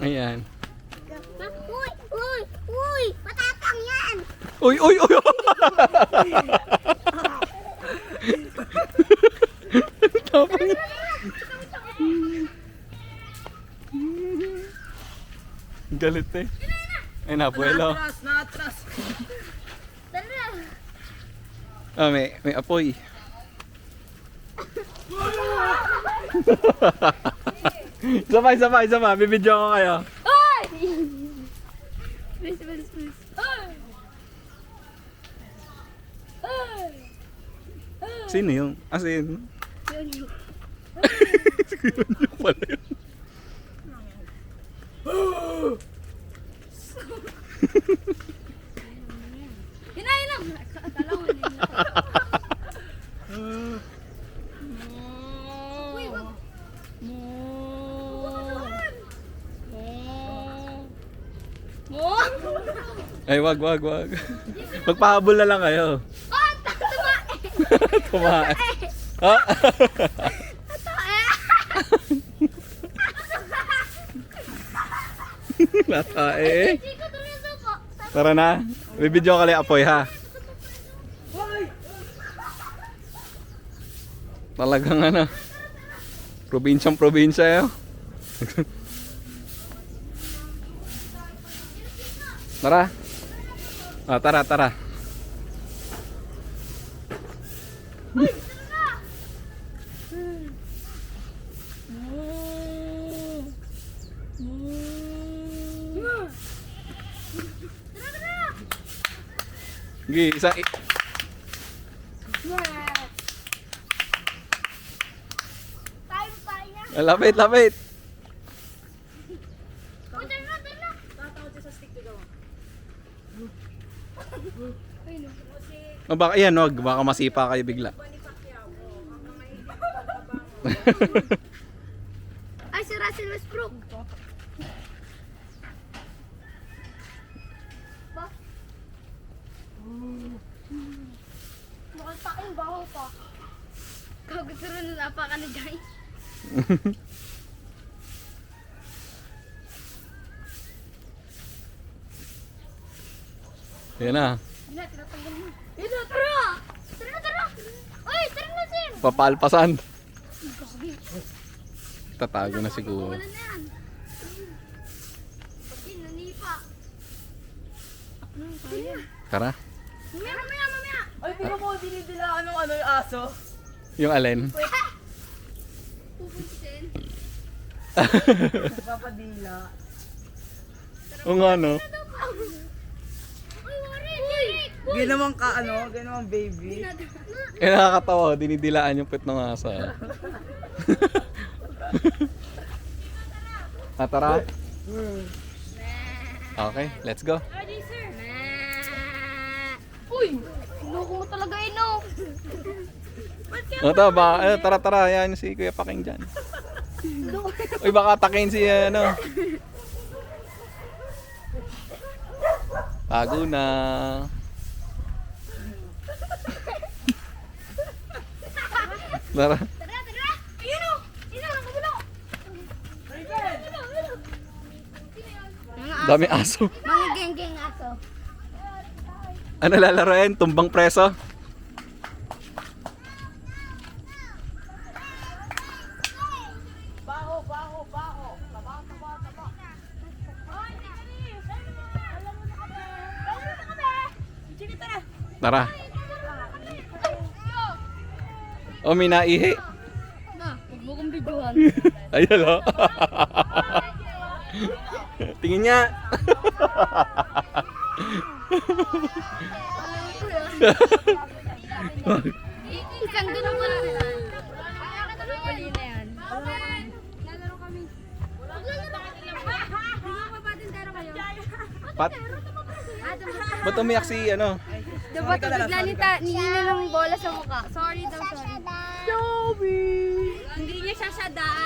Ayan. Uy! Uy! Uy! Matatang yan! Uy, uy, uy! Tapang. Galit eh. Ay, nabuelo. Natras, natras. Tara! Ah, may, may apoy. sabay, sabay, sabay. Bibidyo ko kayo. Uy! Please, please, please. Uy! Uy! Sino yung? Ah, sino? Yun yun. Yun yung pala. Yun na, yun na! Akala ko yun na. Uy, wag. Mo! Ay, wag, wag, wag. Magpahabol na lang kayo. Oh, tama! Tumae. Ha? Natae eh. Tara na. Bibidyo ka lang apoy ha. Talagang ano. Probinsyang probinsya yun. tara. Ah, tara, tara. Sige, isa. i- Time pa niya. Ah, Lapit, lapit. Uy, tara na, tara na. Tatawad siya sa stick ko no. Oh, baka yan, wag. Baka masipa kayo bigla. Ay, si Russell Westbrook. Mukhang taking baho pa. Kagusto rin na pa ka na dyan. yan na. Hindi na, tinatanggal mo. Yun na, tara! Tara na, tara! Uy, tara na, Sim! Papalpasan. Tatago na siguro. Wala na yan. Pati, nanipa. Tara. Mamaya, mamaya, mamaya! Ay, tingnan mo, dinidilaan ng ano yung aso. Yung alin. Pupuntin. Papadila. O nga no. Warren! Ginawang ka ano, ginawang baby. Eh nakakatawa, dinidilaan yung pet ng aso. ah, tara. Okay, let's go. Ready, sir? Uy! Loko mo talaga eh, no? O to, ba, eh, tara tara, yan si Kuya Paking dyan. Uy, baka atakin si ano. Tago na. Tara. Tara, tara! Ayun o! Ayun o, nakabulo! Dami aso. Mga geng-geng aso. Ano lalaroin? Tumbang preso? Sige, tara. Tara. O, may naihi. Na, huwag mo kong bidyuhan. Ayun o. Tingin niya. Isang ganun ko lang. Na yan. Lalaro kami. Pat, ba't umiyak si ano? Dapat bigla ni ta ni Nina ng bola sa mukha. Sorry daw, sorry. Sorry! Hindi niya sasada.